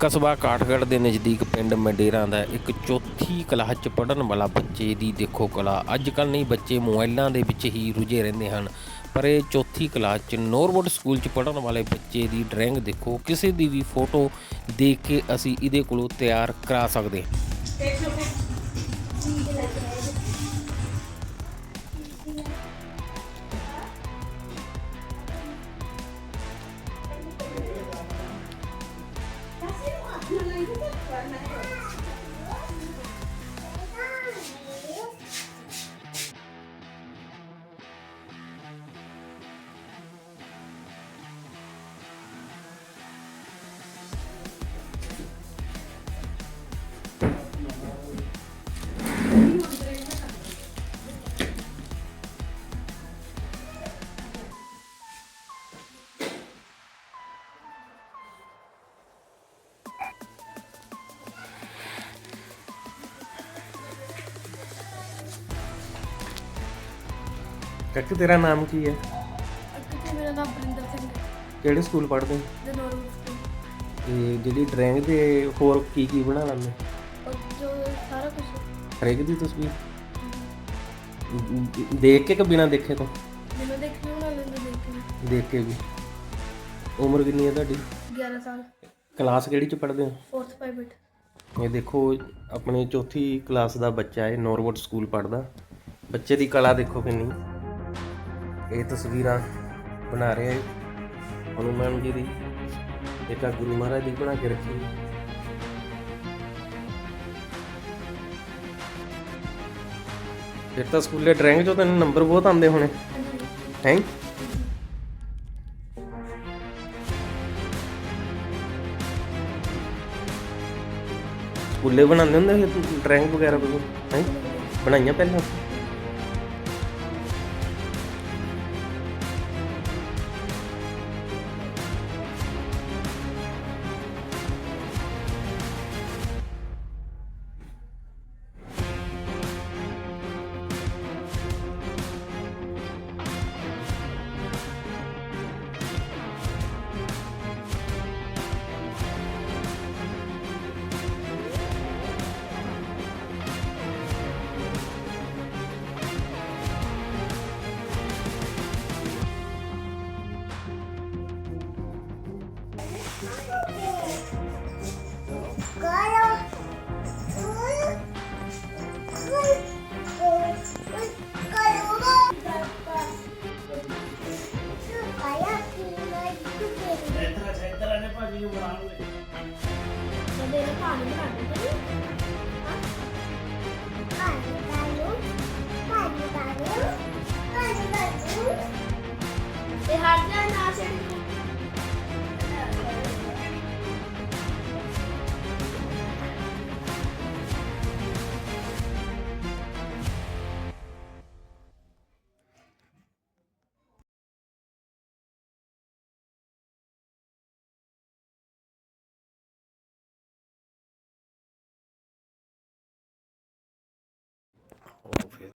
ਕਸਬਾ ਕਾਠਗੜ੍ਹ ਦੇ ਨਜ਼ਦੀਕ ਪਿੰਡ ਮੰਡੇਰਾਂ ਦਾ ਇੱਕ ਚੌਥੀ ਕਲਾਸ 'ਚ ਪੜਨ ਵਾਲਾ ਬੱਚੇ ਦੀ ਦੇਖੋ ਕਲਾ। ਅੱਜ ਕੱਲ੍ਹ ਨਹੀਂ, ਬੱਚੇ ਮੋਬਾਈਲਾਂ ਦੇ ਵਿੱਚ ਹੀ ਰੁੱਝੇ ਰਹਿੰਦੇ ਹਨ। ਪਰ ਇਹ ਚੌਥੀ ਕਲਾਸ 'ਚ ਨੋਰਵੁੱਡ ਸਕੂਲ 'ਚ ਪੜਨ ਵਾਲੇ ਬੱਚੇ ਦੀ ਡਰਾਇੰਗ ਦੇਖੋ। ਕਿਸੇ ਦੀ ਵੀ ਫੋਟੋ ਦੇਖ ਕੇ ਅਸੀਂ ਇਹਦੇ ਕੋਲੋਂ ਤਿਆਰ ਕਰਾ ਸਕਦੇ ਹਾਂ। Dulu, itu kan. ਕੱਕ ਤੇਰਾ ਨਾਮ ਕੀ ਹੈ? ਅੱਗੇ ਮੇਰਾ ਨਾਮ ਬਰਿੰਦਰ ਸਿੰਘ ਹੈ। ਕਿਹੜੇ ਸਕੂਲ ਪੜ੍ਹਦੇ ਨੋਰਮਲ ਸਕੂਲ ਤੇ ਜਿਹੜੀ ਡਰਾਇੰਗ ਦੇ ਹੋਰ ਕੀ ਕੀ ਬਣਾ ਲੈਂਦੇ? ਔਰ ਜੋ ਸਾਰਾ ਕੁਝ ਹਰੇਕ ਦੀ ਤਸਵੀਰ? ਦੇਖ ਕੇ ਕਿ ਬਿਨਾਂ ਦੇਖੇ ਤੋਂ? ਜਿਵੇਂ ਦੇਖਣੀ ਦੇਖ ਕੇ ਵੀ। ਉਮਰ ਕਿੰਨੀ ਹੈ ਤੁਹਾਡੀ? 11 ਸਾਲ। ਕਲਾਸ ਕਿਹੜੀ ਚ ਪੜ੍ਹਦੇ ਹੋ? Fourth private. ਇਹ ਦੇਖੋ ਆਪਣੀ ਚੌਥੀ ਕਲਾਸ ਦਾ ਬੱਚਾ ਹੈ ਨੋਰਵੁੱਡ ਸਕੂਲ ਪੜ੍ਹਦਾ। ਬੱਚੇ ਦੀ ਕਲਾ ਦੇਖੋ ਕਿੰਨੀ। ਇਹ ਤਸਵੀਰਾਂ ਬਣਾ ਰਹੇ ਹੈ। ਹਨੂਮਾਨ ਜੀ ਦੀ ਇੱਕ ਆ ਗੁਰੂ ਮਹਾਰਾਜ ਦੀ ਬਣਾ ਕੇ ਰੱਖੀ। ਫਿਰ ਤਾਂ ਸਕੂਲੇ ਡਰਾਇੰਗ ਚੋਂ ਤੈਨੂੰ ਨੰਬਰ ਬਹੁਤ ਆਉਂਦੇ ਹੋਣੇ। ਹੈਂ? ਸਕੂਲੇ ਬਣਾਉਂਦੇ ਹੁੰਦੇ ਸੀ ਡਰਾਇੰਗ ਵਗੈਰਾ ਕੋਈ? ਹੈਂ? ਬਣਾਈਆਂ ਪਹਿਲਾਂ? มีเวลาเลยจะเดินหรือก่าหรือไนี้ดิน over